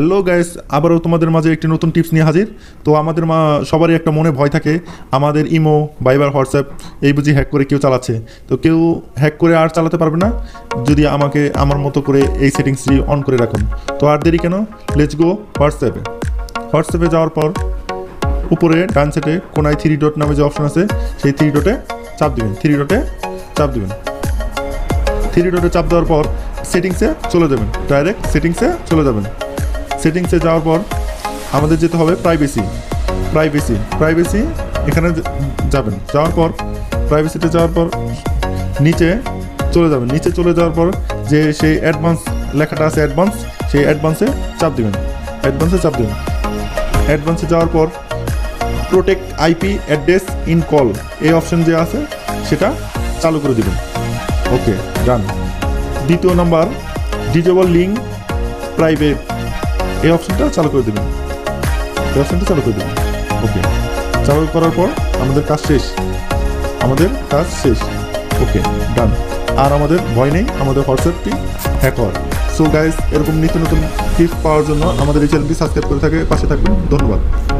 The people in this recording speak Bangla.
হ্যালো গাইস আবারও তোমাদের মাঝে একটি নতুন টিপস নিয়ে হাজির। তো আমাদের মা, সবারই একটা মনে ভয় থাকে। আমাদের ইমো বাইবার হোয়াটসঅ্যাপ এই বুঝি হ্যাক করে কেউ চালাচ্ছে। তো কেউ হ্যাক করে আর চালাতে পারবে না। যদি আমাকে আমার মতো করে এই সেটিংসটি অন করে রাখুন। তো আর দেরি কেন? লেটস গো হোয়াটসঅ্যাপে হোয়াটসঅ্যাপে যাওয়ার পর উপরে ডান সাইডে কোনায় থ্রি ডট নামে যে অপশন আছে, সেই থ্রি ডটে চাপ দিবেন। থ্রি ডটে চাপ দিবেন। থ্রি ডটে চাপ দেওয়ার পর সেটিংসে চলে যাবেন। ডাইরেক্ট সেটিংসে চলে যাবেন। সেটিংসে যাওয়ার পর আমাদের যেতে হবে প্রাইভেসি প্রাইভেসি প্রাইভেসি এখানে যাবেন। যাওয়ার পর প্রাইভেসিতে যাওয়ার পর নিচে চলে যাবেন। নিচে চলে যাওয়ার পর যে সেই অ্যাডভান্স লেখাটা আছে অ্যাডভান্স সেই অ্যাডভান্সে চাপ দেবেন। অ্যাডভান্সে চাপ দেবেন। অ্যাডভান্সে যাওয়ার পর protect IP address in call এই অপশন যে আছে সেটা চালু করে দেবেন। ওকে ডান দ্বিতীয় নাম্বার ডিজেবল লিঙ্ক প্রাইভেট এই অপশনটা চালু করে দেবেন। এই অপশনটা চালু করে দেবেন। ওকে চালু করার পর আমাদের কাজ শেষ। আমাদের কাজ শেষ। ওকে ডান আর আমাদের ভয় নেই, আমাদের হোয়াটসঅ্যাপটি হ্যাক হওয়ার। সো গাইজ এরকম নিত্য নতুন টিপস পাওয়ার জন্য আমাদের এই চ্যানেলটি সাবস্ক্রাইব করে থাকে, পাশে থাকবেন। ধন্যবাদ।